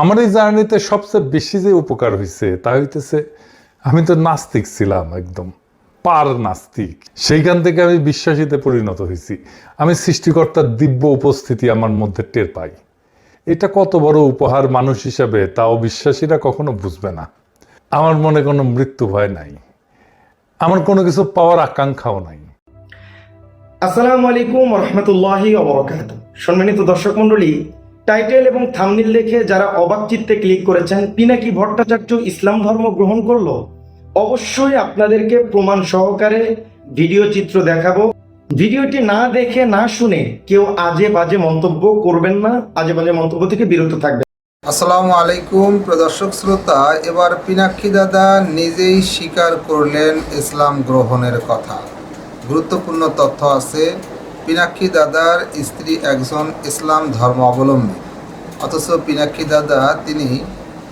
আমার এই জার্নিতে সবচেয়ে বেশি যে উপকার হয়েছে তা হইতেছে আমি তো নাস্তিক ছিলাম একদম, পার নাস্তিক। সেইখান থেকে আমি বিশ্বাসীতে পরিণত হয়েছি আমি সৃষ্টিকর্তার দিব্য উপস্থিতি আমার মধ্যে টের পাই। এটা কত বড় উপহার মানুষ হিসাবে, তা অবিশ্বাসীরা কখনো বুঝবে না। আমার মনে কোনো মৃত্যু ভয় নাই। আমার কোনো কিছু পাওয়ার আকাঙ্ক্ষাও নাই। আসসালামু আলাইকুম রহমতুল্লাহি অবরকাত সম্মানিত দর্শক মণ্ডলী টাইটেল এবং থামনিল দেখে যারা অবাক চিত্তে ক্লিক করেছেন, পিনাকি ভট্টাচার্য ইসলাম ধর্ম গ্রহণ করল? অবশ্যই আপনাদেরকে প্রমাণ সহকারে ভিডিও চিত্র দেখাবো। ভিডিওটি না দেখে, না শুনে কেউ আজে বাজে মন্তব্য করবেন না, আজে বাজে মন্তব্য থেকে বিরত থাকবেন। আসসালামু আলাইকুম, প্রদর্শক শ্রোতা, এবার পিনাক্ষী দাদা নিজেই স্বীকার করলেন ইসলাম গ্রহণের কথা। গুরুত্বপূর্ণ তথ্য আছে পিনাক্ষী দাদার স্ত্রী একজন ইসলাম ধর্ম অবলম্বী। অথচ পিনাক্ষী দাদা তিনি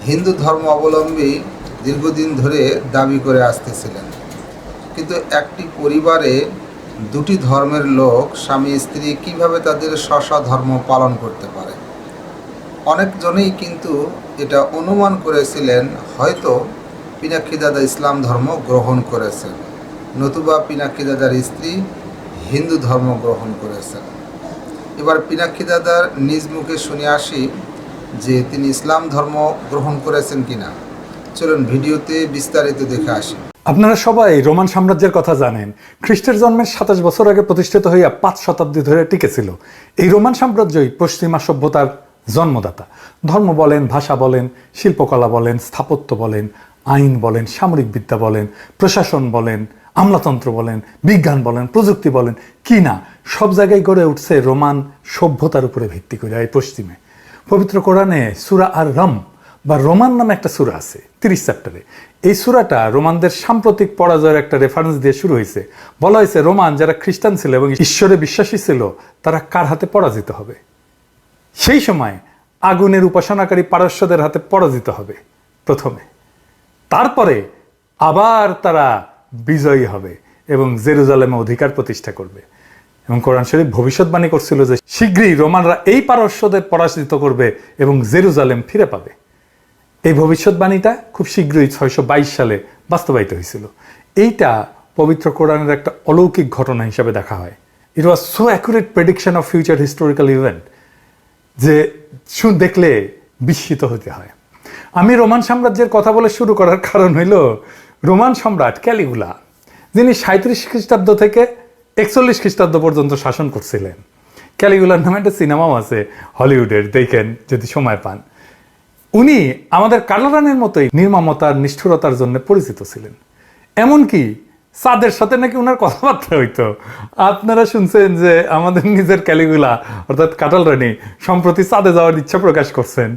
হিন্দু ধর্ম অবলম্বী দীর্ঘদিন ধরে দাবি করে আসতেছিলেন। কিন্তু একটি পরিবারে দুটি ধর্মের লোক স্বামী, স্ত্রী কীভাবে তাদের স্ব ধর্ম পালন করতে পারে? অনেকজনেই কিন্তু এটা অনুমান করেছিলেন, হয়তো পিনাক্ষী দাদা ইসলাম ধর্ম গ্রহণ করেছেন। নতুবা পিনাক্ষী দাদার স্ত্রী হিন্দু ধর্ম গ্রহণ করেছেন। এবার পিনাক্ষী দাদার নিজ মুখে শুনে আসি যে তিনি ইসলাম ধর্ম গ্রহণ করেছেন কিনা। চলুন ভিডিওতে বিস্তারিত দেখে আসি। আপনারা সবাই রোমান সাম্রাজ্যের কথা জানেন। খ্রিস্টের জন্মের সাতাশ বছর আগে প্রতিষ্ঠিত হইয়া পাঁচ শতাব্দী ধরে টিকেছিল। এই রোমান সাম্রাজ্যই পশ্চিমা সভ্যতার জন্মদাতা। ধর্ম বলেন, ভাষা বলেন, শিল্পকলা বলেন, স্থাপত্য বলেন, আইন বলেন, সামরিক বিদ্যা বলেন, প্রশাসন বলেন আমলাতন্ত্র বলেন, বিজ্ঞান বলেন, প্রযুক্তি বলেন, কি না, সব জায়গায় গড়ে উঠছে রোমান সভ্যতার উপরে ভিত্তি করে, এই পশ্চিমে। পবিত্র কোরআনে সুরা আর রম বা রোমান নামে একটা সুরা আছে, তিরিশ চ্যাপ্টারে। এই সুরাটা রোমানদের সাম্প্রতিক পরাজয়ের একটা রেফারেন্স দিয়ে শুরু হয়েছে। বলা হয়েছে রোমান যারা খ্রিস্টান ছিল এবং ঈশ্বরে বিশ্বাসী ছিল, তারা কার হাতে পরাজিত হবে? সেই সময় আগুনের উপাসনাকারী পারস্যদের হাতে পরাজিত হবে প্রথমে। তারপরে আবার তারা বিজয়ী হবে এবং জেরুজালেমে অধিকার প্রতিষ্ঠা করবে। এবং কোরআন শরীফ ভবিষ্যৎবাণী করছিল যে শীঘ্রই রোমানরা এই পারস্যদের পরাজিত করবে এবং জেরুজালেম ফিরে পাবে। এই ভবিষ্যৎবাণীটা খুব শীঘ্রই ছয়শো সালে বাস্তবায়িত হয়েছিল। এইটা পবিত্র কোরআনের একটা অলৌকিক ঘটনা হিসাবে দেখা হয়। It was so accurate prediction of future historical event যে শুন দেখলে বিস্মিত হতে হয়। আমি রোমান সাম্রাজ্যের কথা বলে শুরু করার কারণ হইল রোমান সম্রাট ক্যালিগুলা, যিনি সাঁত্রিশ খ্রিস্টাব্দ থেকে একচল্লিশ খ্রিস্টাব্দ পর্যন্ত শাসন করছিলেন। ক্যালিগুলার নামে একটা সিনেমাও আছে, হলিউডের, দেখেন যদি সময় পান। উনি আমাদের কালারানের মতোই নির্মমতার, নিষ্ঠুরতার জন্য পরিচিত ছিলেন। এমনকি সাদের সাথে নাকি ওনার কথাবার্তা হইতো। আপনারা শুনছেন যে আমাদের নিজের ক্যালিগুলা, অর্থাৎ কাটাল রানী, সম্প্রতি চাঁদে যাওয়ার ইচ্ছা প্রকাশ করছেন।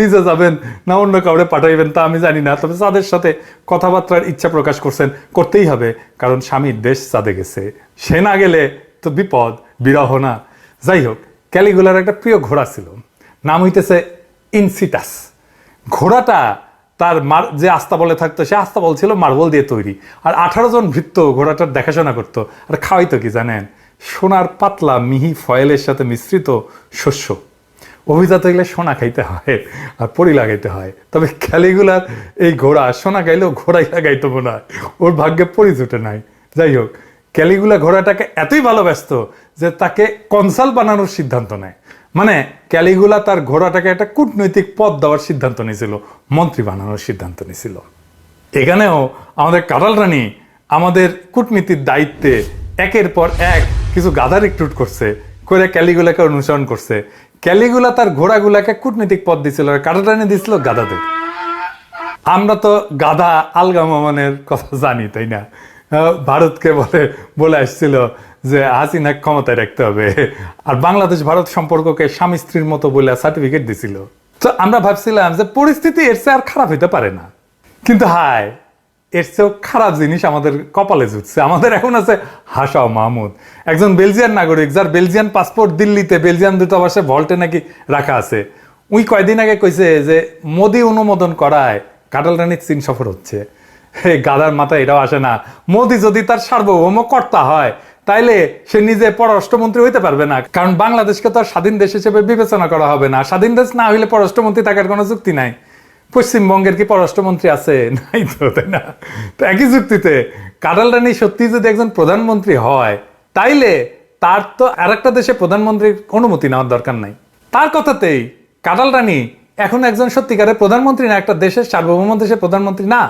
নিজে যাবেন না অন্য কাউরে পাঠাইবেন তা আমি জানি না, তবে চাঁদের সাথে কথাবার্তার ইচ্ছা প্রকাশ করছেন, করতেই হবে, কারণ স্বামীর দেশ চাঁদে গেছে। সে না গেলে তো বিপদ, বিরহ না। যাই হোক, ক্যালিগুলার একটা প্রিয় ঘোড়া ছিল, নাম হইতেছে ইনসিটাস। ঘোড়াটা তার মার যে আস্তাবলে থাকতো, সে আস্তাবল ছিল মার্বল দিয়ে তৈরি। আর আঠারো জন ভৃত্য ঘোড়াটার দেখাশোনা করতো। আর খাওয়াইতো কি জানেন? সোনার পাতলা মিহি ফয়েলের সাথে মিশ্রিত শস্য। অভিজাত হইলে সোনা খাইতে হয় আর পরি লাগাইতে হয়। তবে ক্যালিগুলার এই ঘোড়া সোনা খাইলেও ঘোড়াই লাগাইতো মনে হয় ওর ভাগ্যে পরি জুটে নাই। যাই হোক ক্যালিগুলা ঘোড়াটাকে এতই ভালোবাসত যে তাকে কনসাল বানানোর সিদ্ধান্ত নেয়। মানে ক্যালিগুলা তার ঘোড়াটাকে একটা কূটনৈতিক পদ দেওয়ার সিদ্ধান্ত নিয়েছিল, মন্ত্রী বানানোর সিদ্ধান্ত নিয়েছিল। এখানেও আমাদের কাটাল রানী আমাদের কূটনীতির দায়িত্বে একের পর এক কিছু গাধা রিক্রুট করছে, করে ক্যালিগুলাকে অনুসরণ করছে। ক্যালিগুলা তার ঘোড়াগুলাকে কূটনৈতিক পদ দিছিল কাটাল রানী দিছিল গাধাদের। আমরা তো গাধা আলগা মামানের কথা জানি, তাই না? ভারতকে বলে বলে আসছিল যে হাসিনা ক্ষমতায় রাখতে হবে। আর বাংলাদেশ, ভারত সম্পর্ককে স্বামী স্ত্রীর মতো বলে সার্টিফিকেট দিছিল। তো আমরা ভাবছিলাম যে পরিস্থিতি এর চেয়ে আর খারাপ হইতে পারে না। কিন্তু হায়, এর চেয়েও খারাপ জিনিস আমাদের কপালে জুটছে। আমাদের এখন আছে হাসাও মাহমুদ। একজন বেলজিয়ান নাগরিক, যার বেলজিয়ান পাসপোর্ট দিল্লিতে, বেলজিয়ান দূতাবাসে ভল্টে নাকি রাখা আছে। উই কয়দিন আগে কইছে যে মোদি অনুমোদন করায় কাটাল রানীর চীন সফর হচ্ছে। গাদার মাথায় এটাও আসে না। মোদি যদি তার সার্বভৌম কর্তা হয় তাইলে সে নিজে পররাষ্ট্রমন্ত্রী হইতে পারবে না। কারণ বাংলাদেশকে তো স্বাধীন দেশ হিসেবে বিবেচনা করা হবে না। স্বাধীন দেশ না হইলে পররাষ্ট্রমন্ত্রী থাকার কোনো যুক্তি নাই। পশ্চিমবঙ্গের কি পররাষ্ট্রমন্ত্রী আছে? নাই তো, তাই না? তো একই যুক্তিতে কাডাল রানী সত্যি যদি একজন প্রধানমন্ত্রী হয়, তাইলে তার তো আর একটা দেশে প্রধানমন্ত্রীর অনুমতি নেওয়ার দরকার নাই। তার কথাতেই কাডাল রানী এখন একজন সত্যিকারের প্রধানমন্ত্রী না, একটা দেশের সার্বভৌম দেশের প্রধানমন্ত্রী না।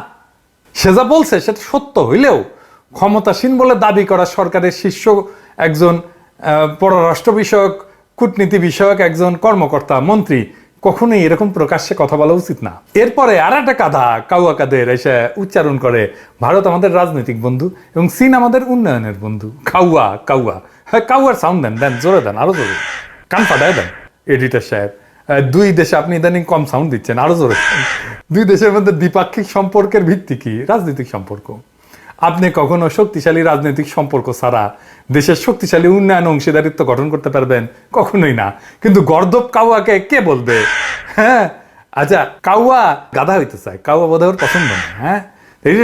সে যা বলছে, সেটা সত্য হইলেও ক্ষমতাসীন বলে দাবি করা সরকারের শীর্ষ একজন পররাষ্ট্র বিষয়ক, কূটনীতি বিষয়ক একজন কর্মকর্তা, মন্ত্রী। কখনোই এরকম প্রকাশ্যে কথা বলা উচিত না। এরপরে আর একটা কাদা কাউয়া কাদের এসে উচ্চারণ করে, ভারত আমাদের রাজনৈতিক বন্ধু এবং চীন আমাদের উন্নয়নের বন্ধু। কাউয়া কাউয়া। হ্যাঁ কাউয়ার সাউন্ড দেন দেন, জোরে দেন, আরও জোরে। কান ফাটায় দেন এডিটর সাহেব। দুই দেশে আপনি ইদানিং কম সাউন্ড দিচ্ছেন, আরও জোরে। দুই দেশের মধ্যে দ্বিপাক্ষিক সম্পর্কের ভিত্তি কি? রাজনৈতিক সম্পর্ক। আপনি কখনো শক্তিশালী রাজনৈতিক সম্পর্ক ছাড়া দেশের শক্তিশালী উন্নয়ন অংশীদারিত্ব গঠন করতে পারবেন? কখনোই না। কিন্তু গর্দব কাউয়াকে কে বলবে? হ্যাঁ? আচ্ছা কাউয়া গাধা হইতে চায়। কাউয়া বোধ পছন্দ না হ্যাঁ?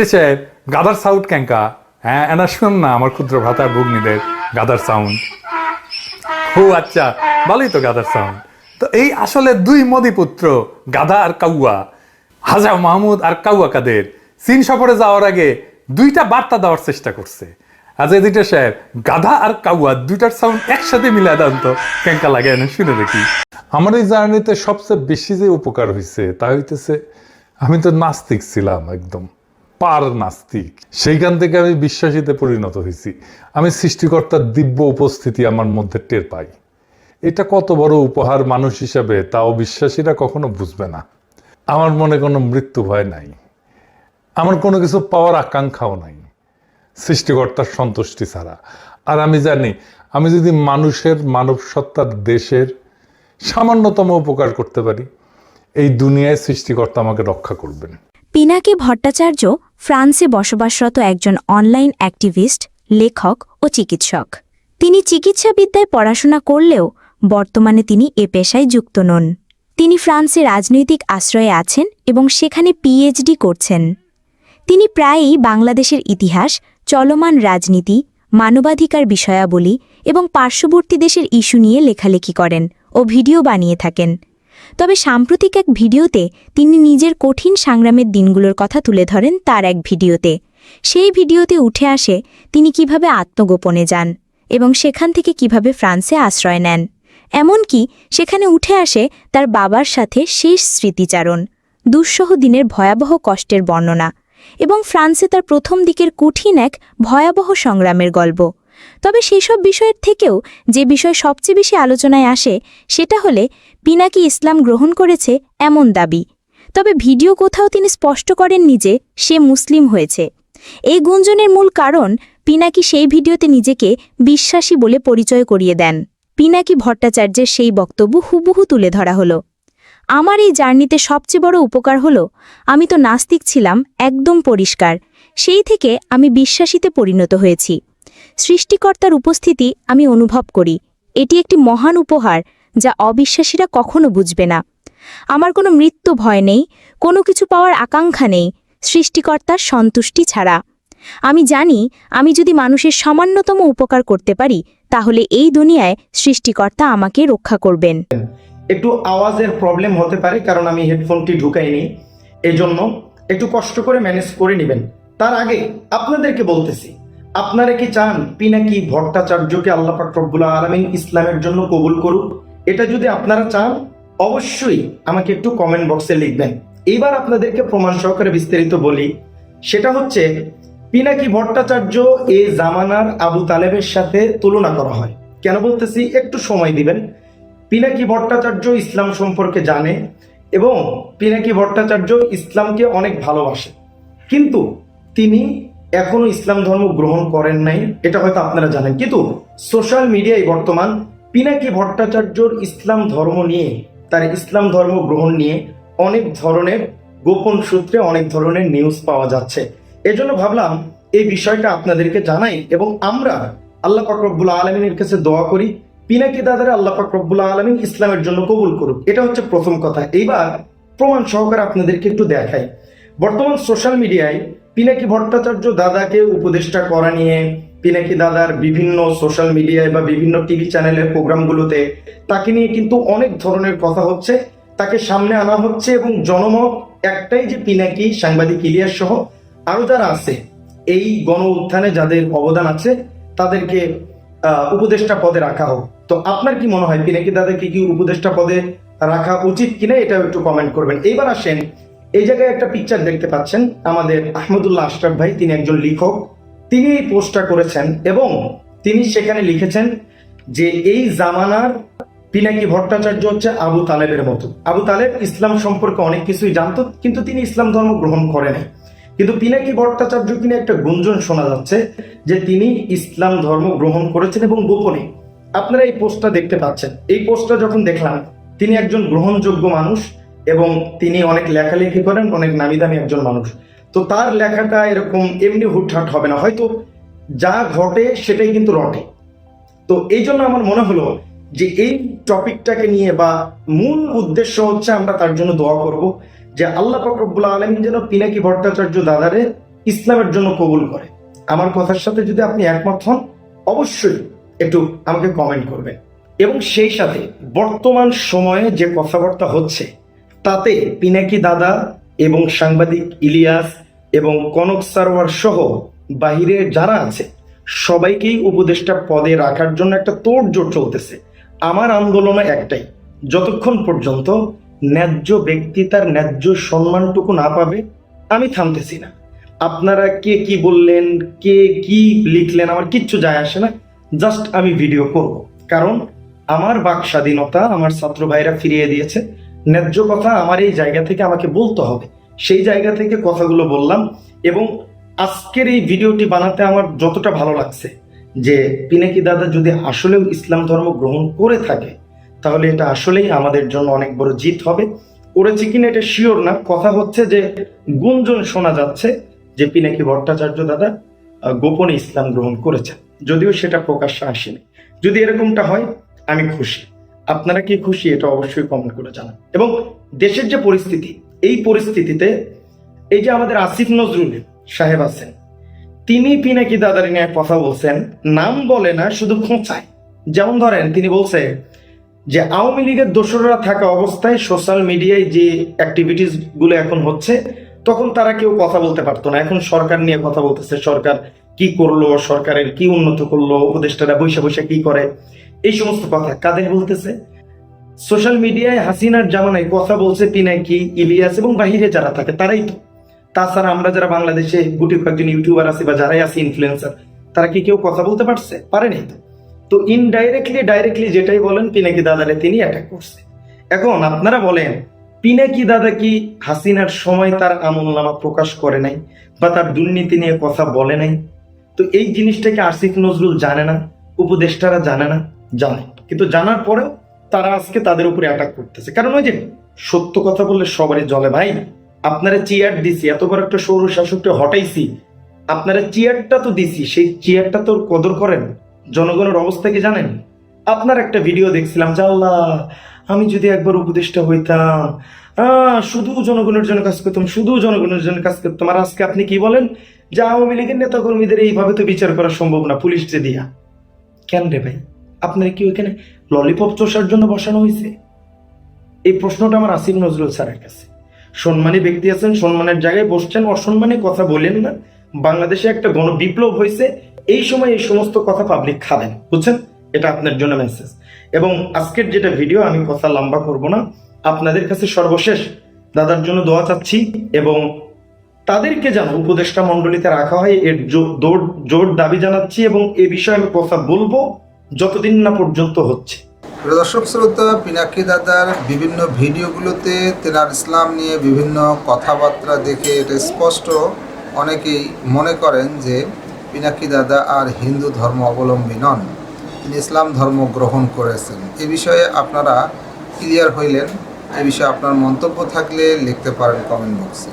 সাহেব, গাধার সাউন্ড ক্যাঙ্কা হ্যাঁ এনা শুন না আমার ক্ষুদ্র ভাতার ভগ্নীদের গাদার সাউন্ড ও আচ্ছা ভালোই তো গাদার সাউন্ড তো এই আসলে দুই মদিপুত্র গাধা আর কাউয়া হাজা মাহমুদ আর কাউয়া কাদের? চীন সফরে যাওয়ার আগে দুইটা বার্তা দেওয়ার চেষ্টা করছে। আজ এদিকে সাহেব গাধা আর কাউয়া, দুইটার সাউন্ড একসাথে মিলা দেন তো। কেঙ্কা লাগে না শুনে দেখি। আমার এই জার্নিতে সবচেয়ে বেশি যে উপকার হয়েছে তা হইতেছে আমি তো নাস্তিক ছিলাম একদম, পার নাস্তিক। সেইখান থেকে আমি বিশ্বাসীতে পরিণত হয়েছি আমি সৃষ্টিকর্তার দিব্য উপস্থিতি আমার মধ্যে টের পাই। এটা কত বড় উপহার মানুষ হিসাবে, তা অবিশ্বাসীরা কখনো বুঝবে না। আমার মনে কোনো মৃত্যু ভয় নাই। আমার কোনো কিছু পাওয়ার আকাঙ্ক্ষাও নাই। সৃষ্টিকর্তার সন্তুষ্টি ছাড়া। আর আমি জানি, আমি যদি মানুষের মানব সত্তার দেশের সামান্যতম উপকার করতে পারি, এই দুনিয়ায় সৃষ্টিকর্তা আমাকে রক্ষা করবেন। পিনাকি ভট্টাচার্য ফ্রান্সে বসবাসরত একজন অনলাইন অ্যাক্টিভিস্ট, লেখক ও চিকিৎসক। তিনি চিকিৎসাবিদ্যায় পড়াশোনা করলেও বর্তমানে তিনি এ পেশায় যুক্ত নন। তিনি ফ্রান্সে রাজনৈতিক আশ্রয়ে আছেন এবং সেখানে পিএইচডি করছেন। তিনি প্রায়ই বাংলাদেশের ইতিহাস, চলমান রাজনীতি, মানবাধিকার বিষয়াবলী এবং পার্শ্ববর্তী দেশের ইস্যু নিয়ে লেখালেখি করেন ও ভিডিও বানিয়ে থাকেন। তবে সাম্প্রতিক এক ভিডিওতে তিনি নিজের কঠিন সংগ্রামের দিনগুলোর কথা তুলে ধরেন তার এক ভিডিওতে। সেই ভিডিওতে উঠে আসে তিনি কীভাবে আত্মগোপনে যান এবং সেখান থেকে কীভাবে ফ্রান্সে আশ্রয় নেন। এমনকি সেখানে উঠে আসে তার বাবার সাথে শেষ স্মৃতিচারণ, দুঃসহ দিনের ভয়াবহ কষ্টের বর্ণনা। এবং ফ্রান্সে তার প্রথম দিকের কঠিন এক ভয়াবহ সংগ্রামের গল্প। তবে সেসব বিষয়ের থেকেও যে বিষয় সবচেয়ে বেশি আলোচনায় আসে, সেটা হলে পিনাকি ইসলাম গ্রহণ করেছে এমন দাবি। তবে ভিডিও কোথাও তিনি স্পষ্ট করেননি যে সে মুসলিম হয়েছে। এই গুঞ্জনের মূল কারণ পিনাকি সেই ভিডিওতে নিজেকে বিশ্বাসী বলে পরিচয় করিয়ে দেন। পিনাকি ভট্টাচার্যের সেই বক্তব্য হুবহু তুলে ধরা হলো। আমার এই জার্নিতে সবচেয়ে বড় উপকার হলো, আমি তো নাস্তিক ছিলাম, একদম পরিষ্কার। সেই থেকে আমি বিশ্বাসীতে পরিণত হয়েছি। সৃষ্টিকর্তার উপস্থিতি আমি অনুভব করি। এটি একটি মহান উপহার যা অবিশ্বাসীরা কখনো বুঝবে না। আমার কোনো মৃত্যু ভয় নেই, কোনো কিছু পাওয়ার আকাঙ্ক্ষা নেই, সৃষ্টিকর্তার সন্তুষ্টি ছাড়া। আমি জানি, আমি যদি মানুষের সামান্যতম উপকার করতে পারি, তাহলে এই দুনিয়ায় সৃষ্টিকর্তা আমাকে রক্ষা করবেন। একটু আওয়াজের প্রবলেম হতে পারে, কারণ আমি হেডফোনটি ঢুকাইনি। জন্য একটু কষ্ট করে ম্যানেজ করে নেবেন। তার আগে আপনাদেরকে বলতেছি, আপনারা কি চান পিনাকি ভট্টাচার্যকে আল্লাহ রব্বুল আলমিন ইসলামের জন্য কবুল করুক? এটা যদি আপনারা চান, অবশ্যই আমাকে একটু কমেন্ট বক্সে লিখবেন। এইবার আপনাদেরকে প্রমাণ সহকারে বিস্তারিত বলি। সেটা হচ্ছে, পিনাকি ভট্টাচার্য এ জামানার আবু তালেবের সাথে তুলনা করা হয়। কেন বলতেছি? একটু সময় দিবেন। পিনাকি ভট্টাচার্য ইসলাম সম্পর্কে জানে এবং পিনাকি ভট্টাচার্য ইসলামকে অনেক ভালোবাসে? কিন্তু তিনি এখনও ইসলাম ধর্ম গ্রহণ করেন নাই, এটা হয়তো আপনারা জানেন। কিন্তু সোশ্যাল মিডিয়ায় বর্তমান পিনাকি ভট্টাচার্যর ইসলাম ধর্ম নিয়ে, তার ইসলাম ধর্ম গ্রহণ নিয়ে অনেক ধরনের গোপন সূত্রে অনেক ধরনের নিউজ পাওয়া যাচ্ছে। এজন্য ভাবলাম এই বিষয়টা আপনাদেরকে জানাই এবং আমরা আল্লাহ পাক রব্বুল আলমিনের কাছে দোয়া করি পিনাকি দাদারা আল্লাহ পাক রব্বুল আলমিন ইসলামের জন্য কবুল করুক। এটা হচ্ছে প্রথম কথা। এইবার প্রমাণ সহকারে আপনাদেরকে একটু দেখাই। বর্তমান সোশ্যাল মিডিয়ায় পিনাকি ভট্টাচার্য দাদাকে উপদেষ্টা করা নিয়ে পিনাকি দাদার বিভিন্ন সোশ্যাল মিডিয়ায় বা বিভিন্ন টিভি চ্যানেলের প্রোগ্রামগুলোতে তাকে নিয়ে কিন্তু অনেক ধরনের কথা হচ্ছে। তাকে সামনে আনা হচ্ছে এবং জনমত একটাই যে পিনাকি, সাংবাদিক ইলিয়াস সহ আরও যারা আছে, এই গণ উত্থানে যাদের অবদান আছে, তাদেরকে উপদেষ্টা পদে রাখা হোক। তো আপনার কি মনে হয় পিনাকি দাদাকে কি উপদেষ্টা পদে রাখা উচিত কিনা এটাও একটু কমেন্ট করবেন। এইবার আসেন, এই জায়গায় একটা পিকচার দেখতে পাচ্ছেন, আমাদের আহমদুল্লাহ আশরাফ ভাই, তিনি একজন লেখক। তিনি এই পোস্টটা করেছেন এবং তিনি সেখানে লিখেছেন যে, এই জামানার পিনাকি ভট্টাচার্য হচ্ছে আবু তালেবের মতো। আবু তালেব ইসলাম সম্পর্কে অনেক কিছুই জানতো, কিন্তু তিনি ইসলাম ধর্ম গ্রহণ করেনি কিন্তু পিনাকি ভট্টাচার্য কিনে একটা গুঞ্জন শোনা যাচ্ছে যে তিনি ইসলাম ধর্ম গ্রহণ করেছেন এবং গোপনে। আপনারা এই পোস্টটা দেখতে পাচ্ছেন। এই পোস্টটা যখন দেখলাম, তিনি একজন গ্রহণযোগ্য মানুষ এবং তিনি অনেক লেখালেখি করেন, অনেক নামি দামি একজন মানুষ। তো তার লেখাটা এরকম এমনি হুটহাট হবে না। হয়তো যা ঘটে সেটাই কিন্তু রটে। তো এই জন্য আমার মনে হলো যে এই টপিকটাকে নিয়ে বা মূল উদ্দেশ্য হচ্ছে আমরা তার জন্য দোয়া করব। যে আল্লাহ ফকরবুল্লা আলমিন যেন পিনাকি ভট্টাচার্য দাদারে ইসলামের জন্য কবুল করে। আমার কথার সাথে যদি আপনি একমত হন, অবশ্যই একটু আমাকে কমেন্ট করবেন। এবং সেই সাথে বর্তমান সময়ে যে কথাবার্তা হচ্ছে, তাতে পিনাকি দাদা এবং সাংবাদিক ইলিয়াস এবং কনক সারোয়ার সহ বাহিরে যারা আছে, সবাইকেই উপদেষ্টা পদে রাখার জন্য একটা তোড়জোড় চলতেছে। আমার আন্দোলনে একটাই। যতক্ষণ পর্যন্ত ন্যায্য ব্যক্তি তার ন্যায্য সম্মানটুকু না পাবে, আমি থামতেছি না। আপনারা কে কি বললেন, কে কি লিখলেন, আমার কিচ্ছু যায় আসে না। জাস্ট আমি ভিডিও করব। কারণ আমার বাক স্বাধীনতা আমার ছাত্র ভাইরা ফিরিয়ে দিয়েছে। ন্যায্য কথা আমার এই জায়গা থেকে আমাকে বলতে হবে। সেই জায়গা থেকে কথাগুলো বললাম এবং আজকের এই ভিডিওটি বানাতে আমার যতটা ভালো লাগছে যে পিনাকি দাদা যদি আসলেও ইসলাম ধর্ম গ্রহণ করে থাকে তাহলে এটা আসলেই আমাদের জন্য অনেক বড় জিত হবে। করেছে কিনা এটা শিওর না। কথা হচ্ছে যে গুঞ্জন শোনা যাচ্ছে যে পিনাকি ভট্টাচার্য দাদা গোপনে ইসলাম গ্রহণ করেছেন। যদিও সেটা প্রকাশ্যে আসেনি। যদি এরকমটা হয়, আমি খুশি। আপনারা কি খুশি এটা অবশ্যই কমেন্ট করে জানান। এবং দেশের যে পরিস্থিতি, এই পরিস্থিতিতে এই যে আমাদের আসিফ নজরুল সাহেব আছেন, তিনি পিনাকি দাদারি নিয়ে কথা বলছেন। নাম বলে না, শুধু খোঁচায়। যেমন ধরেন, তিনি বলছে যে আওয়ামী লীগের দোসররা থাকা অবস্থায় সোশ্যাল মিডিয়ায় যে অ্যাক্টিভিটিসগুলো এখন হচ্ছে, তখন তারা কেউ কথা বলতে পারতো না। এখন সরকার নিয়ে কথা বলতেছে, সরকার কি করল, সরকারের কি উন্নত করল, উপদেষ্টারা বৈশা বৈশা কি করে, এই সমস্ত কথা কাদের বলতেছে? সোশ্যাল মিডিয়ায় হাসিনার জামানায় কথা বলছে পিনাকি, ইলিয়াস এবং বাহিরে যারা থাকে, তারাই তো। তাছাড়া আমরা যারা বাংলাদেশে গুটি কয়েকজন ইউটিউবার আছে বা যারাই আছে ইনফ্লুয়েন্সার তারা কি কেউ কথা বলতে পারছে? পারেনি তো। তো ইনডাইরেক্টলি ডাইরেক্টলি যেটাই বলেন, পিনাকি দাদারে তিনি অ্যাটাক করছে। এখন আপনারা বলেন, পিনাকি দাদা কি হাসিনার সময় তার আমল নামা প্রকাশ করে নাই বা তার দুর্নীতি নিয়ে কথা বলে নাই? তো এই জিনিসটাকে আসিফ নজরুল জানে না, উপদেষ্টারা জানে না, জানে। কিন্তু জানার পরেও তারা আজকে তাদের উপরে অ্যাটাক করতেছে। কারণ ওই যে সত্য কথা বললে সবারই জলে। ভাই, আপনারা চেয়ার দিছি, এত বড় একটা সৌর শাসককে হটাইছি। আপনারা চেয়ারটা তো দিছি, সেই চেয়ারটা তো কদর করেন। জনগণের অবস্থা কি জানেন? আপনার একটা ভিডিও দেখছিলাম আল্লাহ, আমি যদি একবার উপদেষ্টা হইতাম শুধু জনগণের জন্য কাজ করতাম, শুধু জনগণের জন্য কাজ করতাম। আর আজকে আপনি কি বলেন? যে আওয়ামী লীগের নেতা কর্মীদের এইভাবে তো বিচার করা সম্ভব না, পুলিশ যে দিয়া। কেন রে ভাই? আপনার কি ওইখানে ললিপপ চষার জন্য বসানো হয়েছে এই প্রশ্নটা আমার আসিফ নজরুল স্যারের কাছে। সম্মানী ব্যক্তি আছেন, সম্মানের জায়গায় বসছেন, অসম্মানী কথা বলেন না। বাংলাদেশে একটা গণ বিপ্লব হয়েছে এই সময় এই সমস্ত কথা পাবলিক খাবেন, বুঝছেন? এটা আপনার জন্য মেসেজ এবং আজকের যেটা ভিডিও আমি কথা লম্বা করব না। আপনাদের কাছে সর্বশেষ দাদার জন্য দোয়া চাচ্ছি এবং তাদেরকে যেন উপদেষ্টা মণ্ডলীতে রাখা হয়, এর জো- দৌড়- জোর দাবি জানাচ্ছি এবং এ বিষয়ে আমি কথা বলব যতদিন না পর্যন্ত হচ্ছে। দর্শক শ্রোতা, পিনাকি দাদার বিভিন্ন ভিডিওগুলোতে তেনার ইসলাম নিয়ে বিভিন্ন কথাবার্তা দেখে এটা স্পষ্ট অনেকেই মনে করেন যে পিনাকি দাদা আর হিন্দু ধর্ম অবলম্বী নন। তিনি ইসলাম ধর্ম গ্রহণ করেছেন। এ বিষয়ে আপনারা ক্লিয়ার হইলেন। এ বিষয়ে আপনার মন্তব্য থাকলে লিখতে পারেন কমেন্ট বক্সে